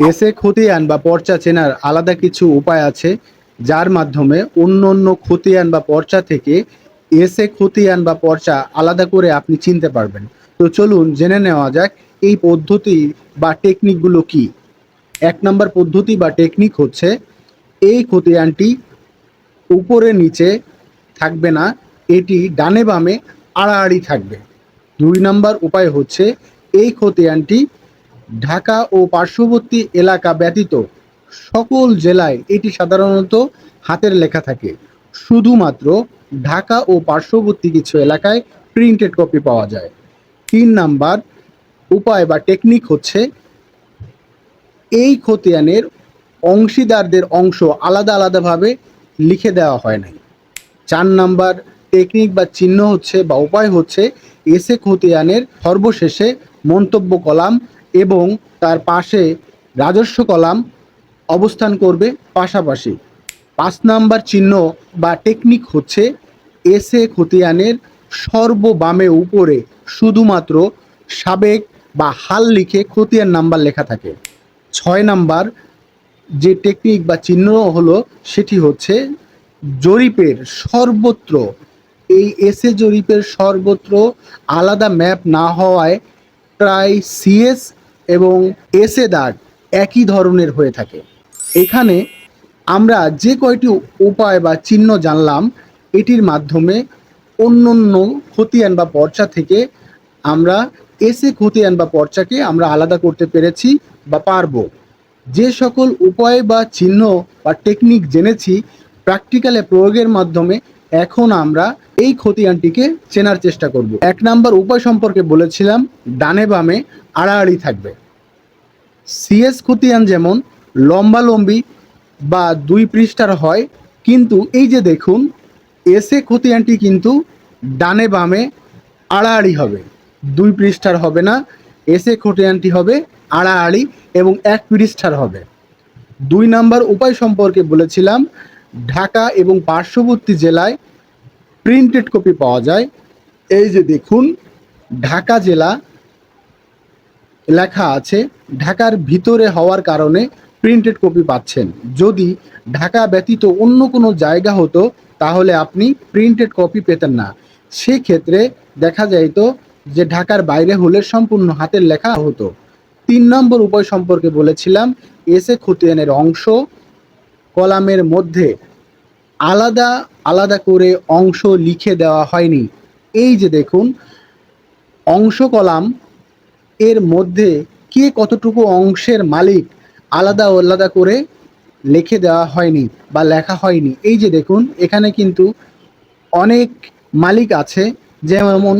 এসে খতিয়ান বা পর্চা চেনার আলাদা কিছু উপায় আছে, যার মাধ্যমে অন্য অন্য খতিয়ান বা পর্চা থেকে এসে খতিয়ান বা পর্চা আলাদা করে আপনি চিনতে পারবেন। তো চলুন জেনে নেওয়া যাক, এই পদ্ধতি বা টেকনিকগুলো কি? এক নম্বর পদ্ধতি বা টেকনিক হচ্ছে, এই খতিয়ানটি উপরে নিচে থাকবে না, এটি ডানে বামে আড়াআড়ি থাকবে। দুই নম্বর উপায় হচ্ছে, এই খতিয়ানটি ঢাকা ও পার্শ্ববর্তী এলাকা ব্যতীত সকল জেলায় এটি সাধারণত হাতের লেখা থাকে। শুধুমাত্র ঢাকা ও পার্শ্ববর্তী কিছু এলাকায় প্রিন্টেড কপি পাওয়া যায়। তিন নাম্বার উপায় বা টেকনিক হচ্ছে এই খতিয়ানের অংশীদারদের অংশ আলাদা আলাদাভাবে লিখে দেওয়া হয় নাই। চার নাম্বার টেকনিক বা চিহ্ন হচ্ছে বা উপায় হচ্ছে এসে খতিয়ানের সর্বশেষে মন্তব্য কলাম এবং তার পাশে রাজস্ব কলাম অবস্থান করবে পাশাপাশি। পাঁচ নাম্বার চিহ্ন বা টেকনিক হচ্ছে এসে খতিয়ানের সর্ববামে উপরে শুধুমাত্র সাবেক বা হাল লিখে খতিয়ান নাম্বার লেখা থাকে। ছয় নাম্বার যে টেকনিক বা চিহ্ন হলো সেটি হচ্ছে জরিপের সর্বত্র। এই এসে জরিপের সর্বত্র আলাদা ম্যাপ না হওয়ায় প্রায় সিএস এবং এসে দাগ একই ধরনের হয়ে থাকে। এখানে আমরা যে কয়টি উপায় বা চিহ্ন জানলাম, এটির মাধ্যমে অন্য অন্য খতিয়ান বা পর্চা থেকে আমরা এসে খতিয়ান বা পর্চাকে আমরা আলাদা করতে পেরেছি বা পারব। যে সকল উপায় বা চিহ্ন বা টেকনিক জেনেছি প্র্যাকটিক্যালে প্রয়োগের মাধ্যমে এখন আমরা এই খতিয়ানটিকে চেনার চেষ্টা করব। এক নাম্বার উপায় সম্পর্কে বলেছিলাম, ডানে বামে আড়াআড়ি থাকবে। সিএস খতিয়ান যেমন লম্বালম্বি বা দুই পৃষ্ঠার হয়, কিন্তু এই যে দেখুন এসে খতিয়ানটি কিন্তু ডানে বামে আড়াআড়ি হবে। দুই পৃষ্ঠার হবে না এসে খতিয়ানটি হবে আড়াআড়ি এবং এক পৃষ্ঠার হবে। দুই নাম্বার উপায় সম্পর্কে বলেছিলাম ঢাকা এবং পার্শ্ববর্তী জেলায় প্রিন্টেড কপি পাওয়া যায়। এই যে দেখুন, ঢাকা জেলা লেখা আছে, ঢাকার ভিতরে হওয়ার কারণে প্রিন্টেড কপি পাচ্ছেন। যদি ঢাকা ব্যতীত অন্য কোনো জায়গা হতো, তাহলে আপনি প্রিন্টেড কপি পেতেন না। সেক্ষেত্রে দেখা যাইতো যে ঢাকার বাইরে হলে সম্পূর্ণ হাতের লেখা হতো। তিন নম্বর উপায় সম্পর্কে বলেছিলাম, এসে খতিয়ানের অংশ কলামের মধ্যে আলাদা আলাদা করে অংশ লিখে দেওয়া হয়নি। এই যে দেখুন, অংশ কলাম এর মধ্যে কে কতটুকু অংশের মালিক আলাদা আলাদা করে লিখে দেওয়া হয়নি বা লেখা হয়নি। এই যে দেখুন, এখানে কিন্তু অনেক মালিক আছে, যেমন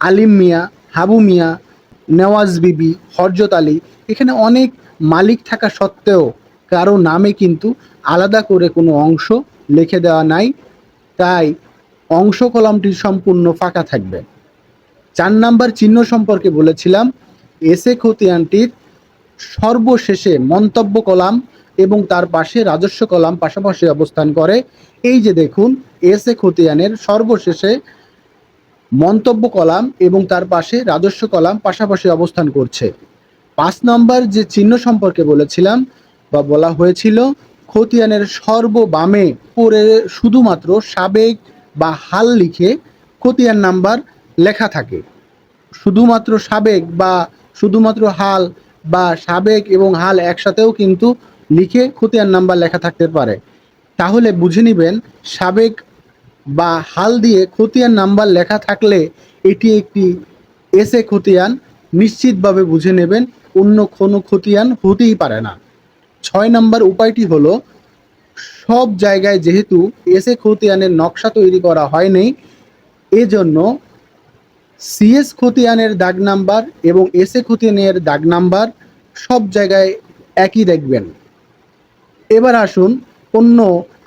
আলিম মিয়া, হাবু মিয়া, নেওয়াজ বিবি, হরজত আলী। এখানে অনেক মালিক থাকা সত্ত্বেও কারও নামে কিন্তু আলাদা করে কোনো অংশ লিখে দেওয়া নাই, তাই অংশ কলামটি সম্পূর্ণ ফাঁকা থাকবে। চার নাম্বার চিহ্ন সম্পর্কে বলেছিলাম এসে খতিয়ানটির সর্বশেষে মন্তব্য কলাম এবং তার পাশে রাজস্ব কলাম পাশাপাশি অবস্থান করে। এই যে দেখুন এসে খতিয়ানের সর্বশেষে মন্তব্য কলাম এবং তার পাশে রাজস্ব কলাম পাশাপাশি অবস্থান করছে। পাঁচ নম্বর যে চিহ্ন সম্পর্কে বলেছিলাম বা বলা হয়েছিল, খতিয়ানের সর্ববামে পরে শুধুমাত্র সাবেক বা হাল লিখে খতিয়ান নাম্বার লেখা থাকে। শুধুমাত্র সাবেক বা শুধুমাত্র হাল বা সাবেক এবং হাল একসাথেও কিন্তু লিখে খতিয়ান নাম্বার লেখা থাকতে পারে। তাহলে বুঝে নেবেন, সাবেক বা হাল দিয়ে খতিয়ান নাম্বার লেখা থাকলে এটি একটি এসে খতিয়ান। নিশ্চিতভাবে বুঝে নেবেন, অন্য কোনো খতিয়ান হতেই পারে না। ছয় নম্বর উপায়টি হলো, সব জায়গায় যেহেতু এসে খতিয়ানের নকশা তৈরি করা হয়নি, এজন্য সিএস খতিয়ানের দাগ নাম্বার এবং এসএ খতিয়ানের দাগ নাম্বার সব জায়গায় একই দেখবেন। এবার আসুন, অন্য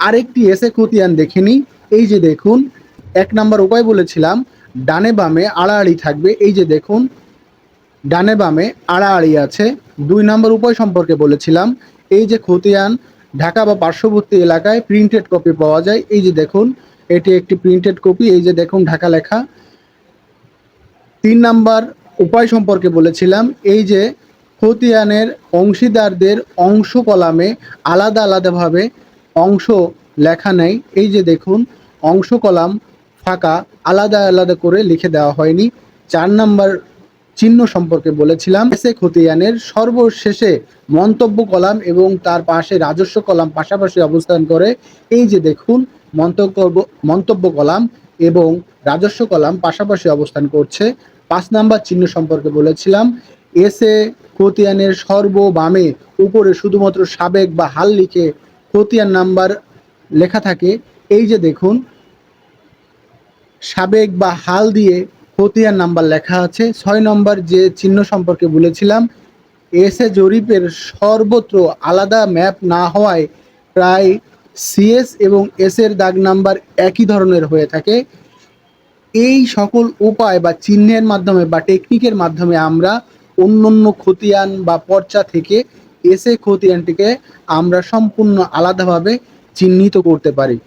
আরেকটি এসে খতিয়ান দেখে নিই। এই যে দেখুন, এক নাম্বার উপায় বলেছিলাম, ডানে বামে আড়াআড়ি থাকবে। এই যে দেখুন, ডানে বামে আড়াআড়ি আছে। দুই নম্বর উপায় সম্পর্কে বলেছিলাম এই যে খতিয়ান ঢাকা বা পার্শ্ববর্তী এলাকায় প্রিন্টেড কপি পাওয়া যায়। এই যে দেখুন, এটি একটি প্রিন্টেড কপি এই যে দেখুন ঢাকা লেখা। তিন নাম্বার উপায় সম্পর্কে বলেছিলাম, এই যে খতিয়ানের অংশীদারদের অংশ কলামে আলাদা আলাদাভাবে অংশ লেখা নেই। এই যে দেখুন, অংশ কলাম ফাঁকা, আলাদা আলাদা করে লিখে দেওয়া হয়নি। চার নাম্বার চিহ্ন সম্পর্কে বলেছিলাম। এসে খতিয়ানের সর্বশেষে মন্তব্য কলাম এবং তার পাশে রাজস্ব কলাম পাশাপাশি অবস্থান করে। এই যে দেখুন, মন্তব্য মন্তব্য কলাম এবং রাজস্ব কলাম পাশাপাশি অবস্থান করছে। পাঁচ নাম্বার চিহ্ন সম্পর্কে বলেছিলাম, এসে খতিয়ানের সর্ববামে উপরে শুধুমাত্র সাবেক বা হাল লিখে খতিয়ান নাম্বার লেখা থাকে। এই যে দেখুন, সাবেক বা হাল দিয়ে খতিয়ান নাম্বার লেখা আছে। ছয় নম্বর যে চিহ্ন সম্পর্কে বলেছিলাম, এসে জরিপের সর্বত্র আলাদা ম্যাপ না হওয়ায় প্রায় সিএস এবং এস এর দাগ নাম্বার একই ধরনের হয়ে থাকে। এই সকল উপায় বা চিহ্নের মাধ্যমে বা টেকনিকের মাধ্যমে আমরা অন্য অন্য খতিয়ান বা পর্চা থেকে এসে খতিয়ানটিকে আমরা সম্পূর্ণ আলাদাভাবে চিহ্নিত করতে পারি।